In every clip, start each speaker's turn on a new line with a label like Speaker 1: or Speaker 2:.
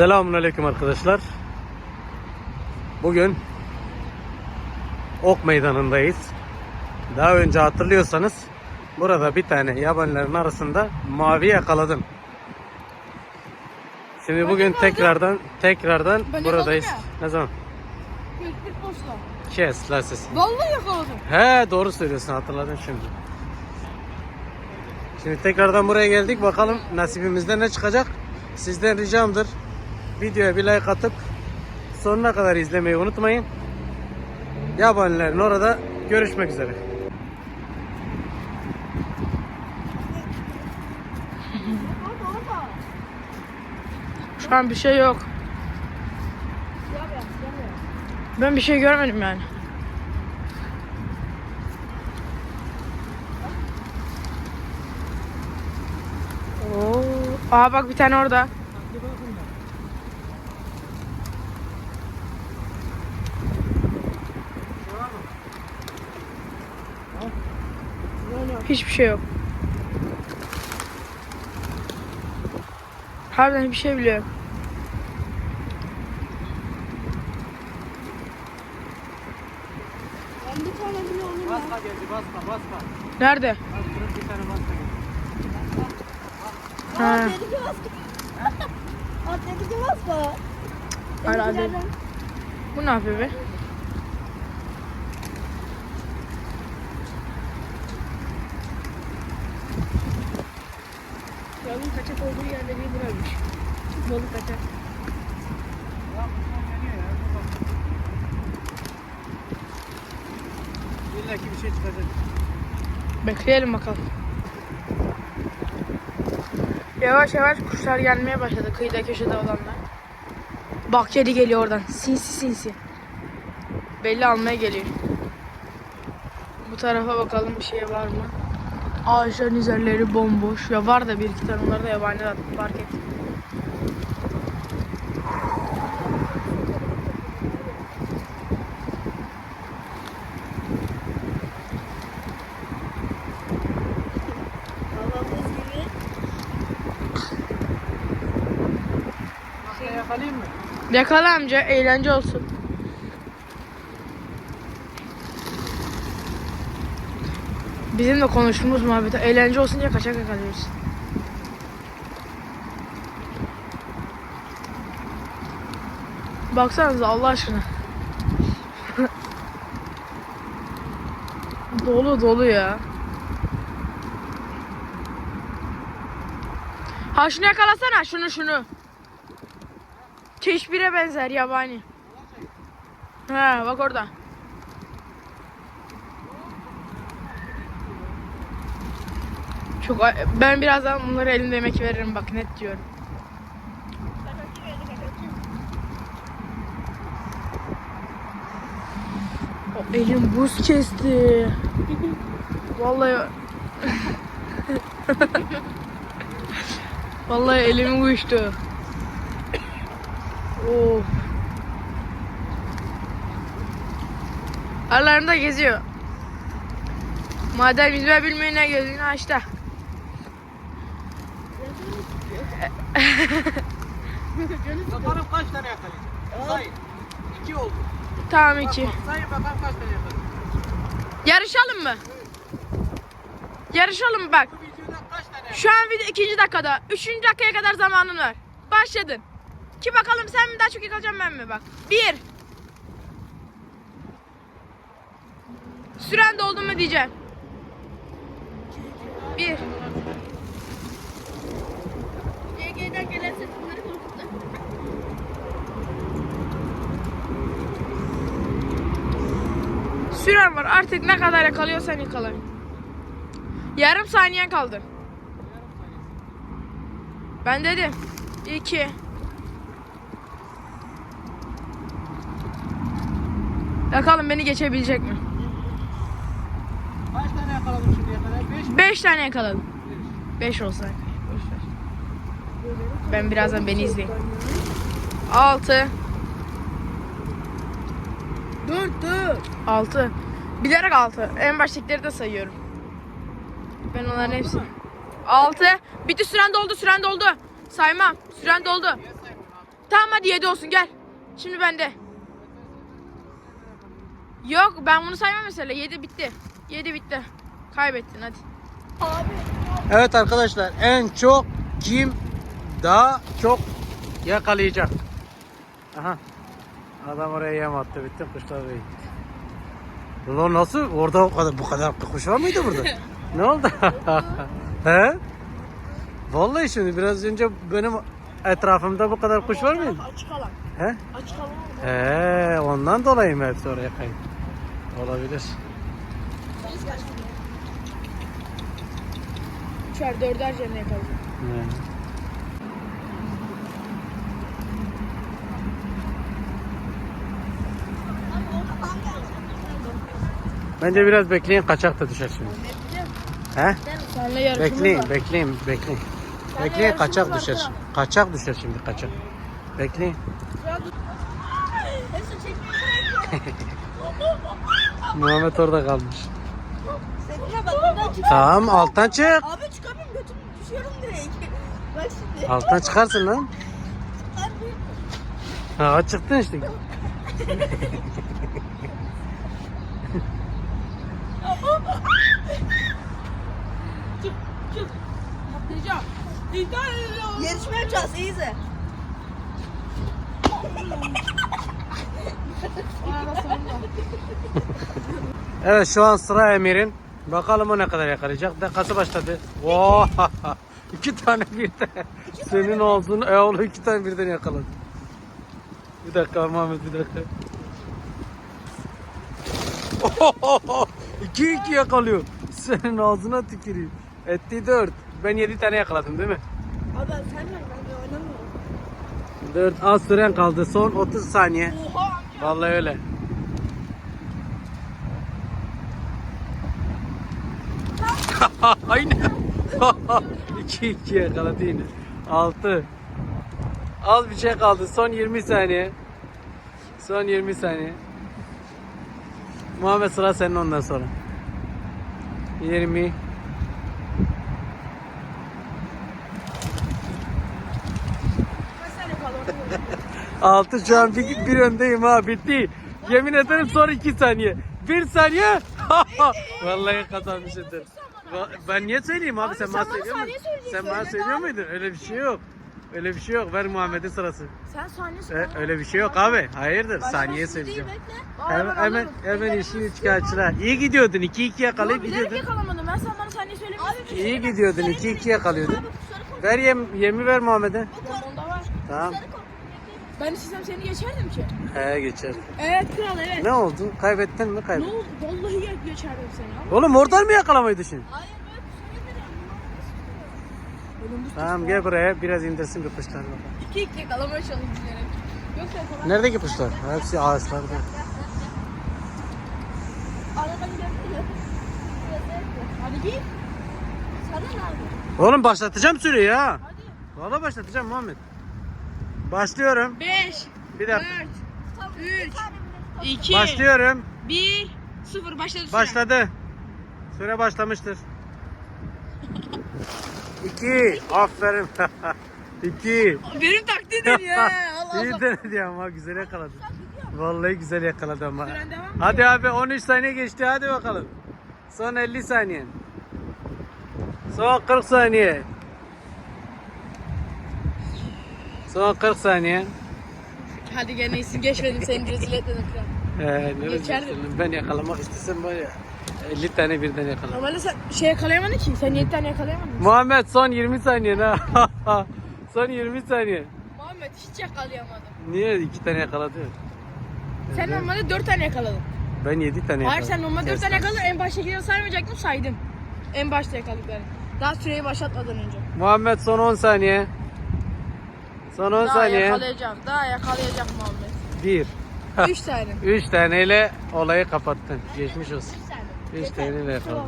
Speaker 1: Selamünaleyküm arkadaşlar. Bugün Ok Meydanı'ndayız. Daha önce hatırlıyorsanız burada bir tane yabanilerin arasında mavi yakaladım. Şimdi bugün tekrardan tekrardan
Speaker 2: Ben
Speaker 1: buradayız. Ne zaman? Kes lan sesini.
Speaker 2: Vallahi yakaladım.
Speaker 1: He doğru söylüyorsun hatırladım şimdi. Şimdi tekrardan buraya geldik bakalım nasibimizde ne çıkacak. Sizden ricamdır. Videoya bir like atıp sonuna kadar izlemeyi unutmayın. Yabanilerin orada görüşmek üzere.
Speaker 2: Şu an bir şey yok. Ben bir şey görmedim yani. Oo. Aa bak bir tane orada. Hiçbir şey yok. Harbiden hiçbir şey bile yok.
Speaker 3: Ben bir tane bile olayım ya.
Speaker 1: Basma geldi basma basma.
Speaker 2: Nerede?
Speaker 1: Bir tane basma geldi.
Speaker 2: Ha.
Speaker 3: Aa dedi ki basma. Aa dedi ki basma.
Speaker 2: Değil.
Speaker 3: Benimkilerden-
Speaker 2: Bu ne yapıyor be?
Speaker 3: Yavrum kaçak olduğu yerde bir bırakmış. Balık kaçak.
Speaker 1: İlla ki bir şey çıkacak.
Speaker 2: Bekleyelim bakalım. Yavaş yavaş kuşlar gelmeye başladı kıyıda köşede olanlar. Bak kedi geliyor oradan. Sinsi sinsi. Belli almaya geliyor. Bu tarafa bakalım bir şey var mı? Ağaçların üzerleri bomboş. Ya var da bir iki tane onları da yabani de fark et.
Speaker 3: Allah'ımız gibi.
Speaker 1: Masaya yakalayayım mı?
Speaker 2: Yakala amca eğlence olsun. Bizim de konuştuğumuz muhabbete eğlence olsun diye kaçak yakalıyoruz. Baksanıza Allah aşkına. dolu dolu ya. Ha şunu yakalasana şunu şunu. Keşbire benzer yabani. Ha bak orada. Çok ben birazdan bunları elimde yemek veririm bak net diyorum. O elim buz kesti. Vallahi Vallahi elim uyuştu. Of. Aralarında geziyor. Madem yüzme bilmeyen ne gözünü açtı.
Speaker 1: Bakalım kaç tane yakalayacak. Sayın. İki oldu.
Speaker 2: Tamam iki.
Speaker 1: Sayın bakalım kaç tane yakalayacak.
Speaker 2: Yarışalım mı? Yarışalım bak.
Speaker 1: Bu videoda kaç tane
Speaker 2: Şu an video ikinci dakikada. Üçüncü dakikaya kadar zamanın var. Başladın. Ki bakalım sen mi daha çok yakalayacağım ben mi bak. Bir. Süren doldu mu diyeceğim. Bir.
Speaker 3: CG'den gelen ses bunları korkuttu.
Speaker 2: Süren var. Artık ne kadar yakalıyorsan yakala. Yarım saniyen kaldı. Ben dedim. İki. Bakalım beni geçebilecek mi?
Speaker 1: Kaç tane yakaladım şimdiye kadar? Beş mi?
Speaker 2: Beş tane yakaladım. Beş olsa. Ben birazdan beni izleyin. Altı.
Speaker 3: Dört dört.
Speaker 2: Altı. Bilerek altı. En baştakileri de sayıyorum. Ben onların hepsini. Altı. Bitti süren doldu süren doldu. Saymam. Süren doldu. Tamam hadi 7 olsun gel. Şimdi bende. Yok ben bunu saymam mesela. 7 bitti. 7 bitti. Kaybettin hadi.
Speaker 3: Abi.
Speaker 1: Evet arkadaşlar en çok kim daha çok yakalayacak? Aha. Adam oraya yem attı bitti kuşlar da gitti. Ulan nasıl? Orada o kadar bu kadar kuş var mıydı burada? ne oldu? He? Vallahi şimdi biraz önce benim etrafımda bu kadar kuş var mıydı?
Speaker 3: Açık alan.
Speaker 1: He?
Speaker 3: Açık alan.
Speaker 1: He, ondan dolayı mı hepsi oraya kayıp? Olabilir.
Speaker 2: Üçer dörder canına yakalayacağım.
Speaker 1: He. Bence biraz bekleyin kaçak da düşer şimdi. He?
Speaker 2: Seninle yarışımız
Speaker 1: Bekleyin,
Speaker 2: var.
Speaker 1: bekleyin, bekleyin. Bekleyin
Speaker 2: yarışımız
Speaker 1: kaçak
Speaker 2: var
Speaker 1: düşer.
Speaker 2: kral.
Speaker 1: Kaçak düşer şimdi kaçak. Bekleyin. Muhammed orada kalmış.
Speaker 3: Seninle bak buradan çık.
Speaker 1: Tamam alttan çık.
Speaker 3: Abi çıkamıyorum götüm düşüyorum direkt. Bak şimdi.
Speaker 1: Alttan çıkarsın lan.
Speaker 3: Abi.
Speaker 1: Ha çıktın işte.
Speaker 2: Atlayacağım.
Speaker 3: Yarışma yapacağız iyice.
Speaker 1: Evet şu an sıra Emir'in. Bakalım o ne kadar yakalayacak. Dakikası başladı. Vaa! iki tane birden. Senin ağzını e oğlum iki tane birden yakaladı. Bir dakika Muhammed bir dakika. iki iki yakalıyor. Senin ağzına tüküreyim. Etti dört. Ben yedi tane yakaladım değil mi?
Speaker 3: Abi sen ben de oynamıyorum.
Speaker 1: Dört az süren kaldı. Son 30 saniye.
Speaker 3: Oha.
Speaker 1: Vallahi öyle. Aynen. 2 2 yakaladı yine. 6. Az bir şey kaldı. Son 20 saniye. Son 20 saniye. Muhammed sıra senin ondan sonra. 20 6 şu an bir, bir öndeyim ha bitti. Yemin ederim son 2 saniye. 1 saniye. Vallahi kazanmışımdır. Va- Ben niye söyleyeyim abi, sen bana
Speaker 2: sen bana
Speaker 1: söylüyor muydun? Sen bana
Speaker 2: öyle
Speaker 1: söylüyor muydun? Öyle bir şey yok. Öyle bir şey yok. Ver Muhammed'in sırası.
Speaker 2: Sen saniye
Speaker 1: E,
Speaker 2: sonra.
Speaker 1: öyle bir şey yok abi. Hayırdır? Saniye söyleyeceğim. Hemen hemen, hemen işin üçkağıtçılar. İyi gidiyordun. 2 2 yakalayıp
Speaker 2: Bilerek
Speaker 1: gidiyordun.
Speaker 2: yakalamadım. Ben sen bana saniye söylemiyorsun.
Speaker 1: İyi gidiyordun. 2 2 yakalıyordun. Ver yem, yemi ver Muhammed'e. Tamam.
Speaker 2: Ben istesem seni geçerdim ki.
Speaker 1: He geçer.
Speaker 2: Evet kral evet.
Speaker 1: Ne oldu? Kaybettin mi?
Speaker 2: Ne
Speaker 1: Kaybettin.
Speaker 2: oldu? Vallahi ge- geçerdim seni ama.
Speaker 1: Oğlum oradan mı yakalamayı düşün?
Speaker 3: Hayır böyle
Speaker 2: Oğlum bu
Speaker 1: Tamam gel buraya biraz indirsin bir kuşlar bakalım.
Speaker 2: iki iki yakalamaya çalışıyorum. Yoksa yakalamam.
Speaker 1: Neredeki kuşlar? Hepsi ağaçlarda.
Speaker 3: Aradan gördüm.
Speaker 2: Hadi git.
Speaker 3: Sana ne abi?
Speaker 1: Oğlum başlatacağım süreyi ha.
Speaker 2: Hadi.
Speaker 1: Valla başlatacağım Muhammed. Başlıyorum.
Speaker 2: 5,
Speaker 1: Bir
Speaker 2: 4,
Speaker 1: dakika.
Speaker 2: 3, 2,
Speaker 1: Başlıyorum.
Speaker 2: 1, 0 başladı süre.
Speaker 1: Başladı. Süre başlamıştır. İki. Aferin. İki.
Speaker 2: Benim taktiğim ya. Allah Allah.
Speaker 1: İyi denedi ama güzel yakaladı. Vallahi güzel yakaladı ama.
Speaker 2: Süren devam mı?
Speaker 1: Hadi abi 13 saniye geçti hadi bakalım. Son 50 saniye. Son 40 saniye. Son 40 saniye.
Speaker 2: Hadi gene iyisin geçmedim seni rezil etmedim kral.
Speaker 1: Ee, ne diyeceksin? Ben yakalamak istesem var ya 50 tane birden yakalarım.
Speaker 2: Normalde sen şey yakalayamadın ki. Sen 7 tane yakalayamadın.
Speaker 1: Muhammed son 20 saniye ha. son 20 saniye.
Speaker 2: Muhammed hiç yakalayamadım.
Speaker 1: Niye 2 tane yakaladı?
Speaker 2: Sen normalde 4 tane yakaladın.
Speaker 1: Ben 7 tane yakaladım.
Speaker 2: Hayır sen normalde 4
Speaker 1: Kes
Speaker 2: tane yakaladın. En baştakileri saymayacaktım saydım. En başta yakaladıklarını. Daha süreyi başlatmadan önce.
Speaker 1: Muhammed son 10 saniye. Son 10
Speaker 2: Daha
Speaker 1: saniye.
Speaker 2: yakalayacak. Daha yakalayacak Muhammed.
Speaker 1: 1.
Speaker 2: 3 tane.
Speaker 1: 3 taneyle olayı kapattın. Geçmiş olsun. 3 taneyle yakaladın.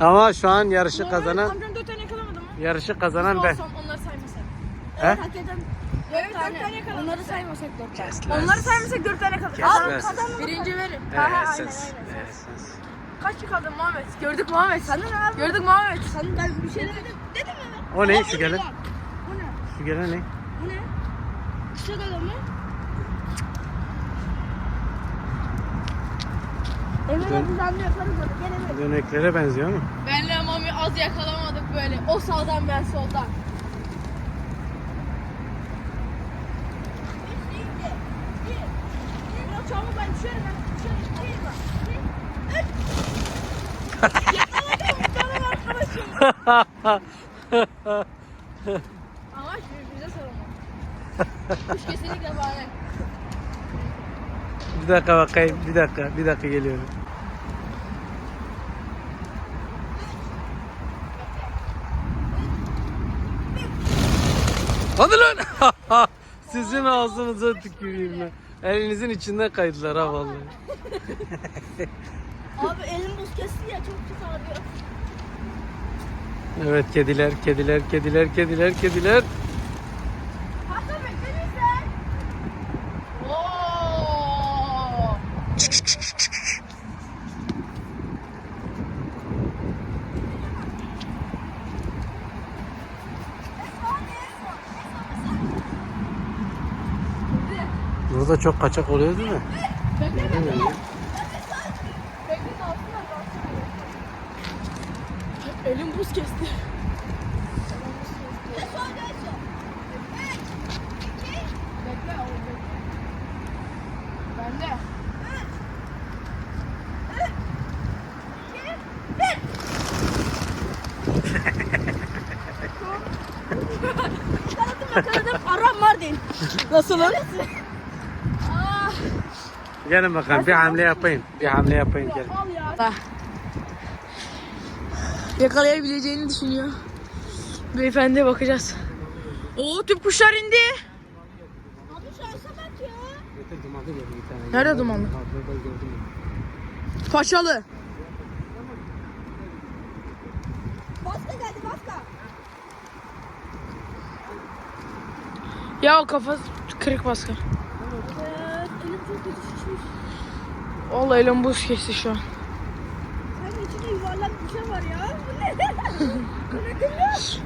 Speaker 1: Ama şu an yarışı kazanan
Speaker 2: Amcam 4 tane yakalamadı mı?
Speaker 1: yarışı kazanan ben.
Speaker 2: Olsam onları saymasak.
Speaker 1: He?
Speaker 3: Hakikaten
Speaker 2: Evet 4 tane yakaladık.
Speaker 3: Onları saymasak dört tane.
Speaker 1: Kes lan.
Speaker 2: Onları saymasak 4 tane kalır.
Speaker 1: Lan.
Speaker 2: Birinci verin.
Speaker 1: Ee,
Speaker 2: Ha, ha,
Speaker 1: sen-
Speaker 2: aynen aynen.
Speaker 1: ee, sen-
Speaker 2: Kaç yakaladın Muhammed? Gördük Muhammed. Gördük Muhammed.
Speaker 3: Sana ben bir şey demedim. Dedim mi?
Speaker 1: O ne? Şu gelen.
Speaker 3: Bu ne?
Speaker 1: Şu gelen ne?
Speaker 3: Adamı. Emre
Speaker 1: Dön-
Speaker 3: biz anne yaparız onu. Gel Emre.
Speaker 1: Döneklere benziyor ama.
Speaker 2: Benle Mami az yakalamadık böyle. O sağdan ben soldan.
Speaker 3: Yakaladım. Canım arkadaşım.
Speaker 2: Kuş kesinlikle bahane.
Speaker 1: Bir dakika bakayım. Bir dakika. Bir dakika geliyorum. Hadi lan. Sizin ağzınıza tüküreyim ben. Elinizin içinden kaydılar ha vallahi.
Speaker 3: Abi elim buz kesti ya çok kötü ağrıyor.
Speaker 1: Evet kediler, kediler, kediler, kediler, kediler. Burada çok kaçak oluyor değil mi? Değil
Speaker 2: dalsınlar dalsınlar. Elim buz kesti.
Speaker 3: Yakaladım yakaladım. Aram Mardin.
Speaker 2: Nasılım?
Speaker 1: Gelin bakalım bir hamle yapayım. Bir hamle yapayım gelin.
Speaker 3: Al ya.
Speaker 2: Yakalayabileceğini düşünüyor. Beyefendiye bakacağız. Oo tüp kuşlar indi.
Speaker 3: Abi şansa bak ya.
Speaker 2: Nerede dumanlı? Paçalı.
Speaker 3: Baska geldi baska.
Speaker 2: Ya o kafa kırık baskı.
Speaker 3: Evet elim çok kötü şişmiş.
Speaker 2: Vallahi elim buz kesti şu an.
Speaker 3: Sanki içinde yuvarlak bir şey var ya. Bu ne? Bu ne gülüyor?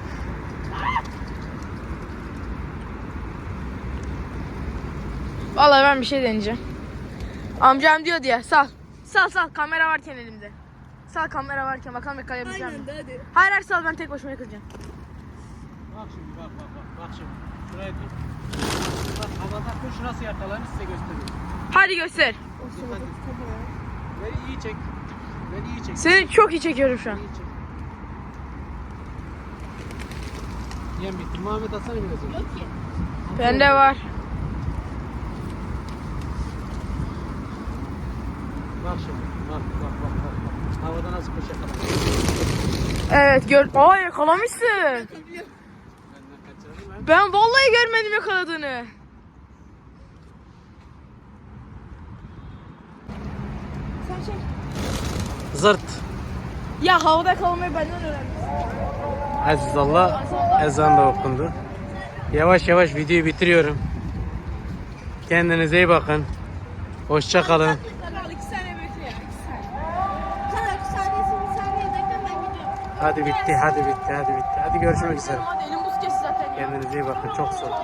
Speaker 2: Vallahi ben bir şey deneyeceğim. Amcam diyor diye sal. Sal sal kamera varken elimde. Sal kamera varken bakalım yakalayabileceğim mi?
Speaker 3: Aynen de hadi.
Speaker 2: Hayır hayır sal ben tek başıma yakalayacağım.
Speaker 1: Bak şimdi bak bak bak. Bak şimdi. Şuraya dur. Bak havada kuş nasıl yakalanır size göstereyim.
Speaker 2: Hadi göster.
Speaker 1: Beni iyi çek. Beni iyi çek.
Speaker 2: Seni çok iyi çekiyorum şu an.
Speaker 1: İyi çek. Yem bitti. Muhammed atsana biraz.
Speaker 3: Yok ki.
Speaker 2: Bende var.
Speaker 1: Bak şimdi. Bak bak bak bak. Havada nasıl kuş yakalanır.
Speaker 2: Evet gör. Aa yakalamışsın.
Speaker 1: Ben
Speaker 2: vallahi görmedim yakaladığını.
Speaker 3: Sen şey.
Speaker 1: Zırt.
Speaker 2: Ya havada yakalamayı benden öğrendim.
Speaker 1: Aziz Allah ezan da okundu. Yavaş yavaş videoyu bitiriyorum. Kendinize iyi bakın. Hoşça kalın. Hadi bitti, hadi bitti, hadi bitti. Hadi görüşmek üzere. Kendinize iyi bakın. Çok soğuk.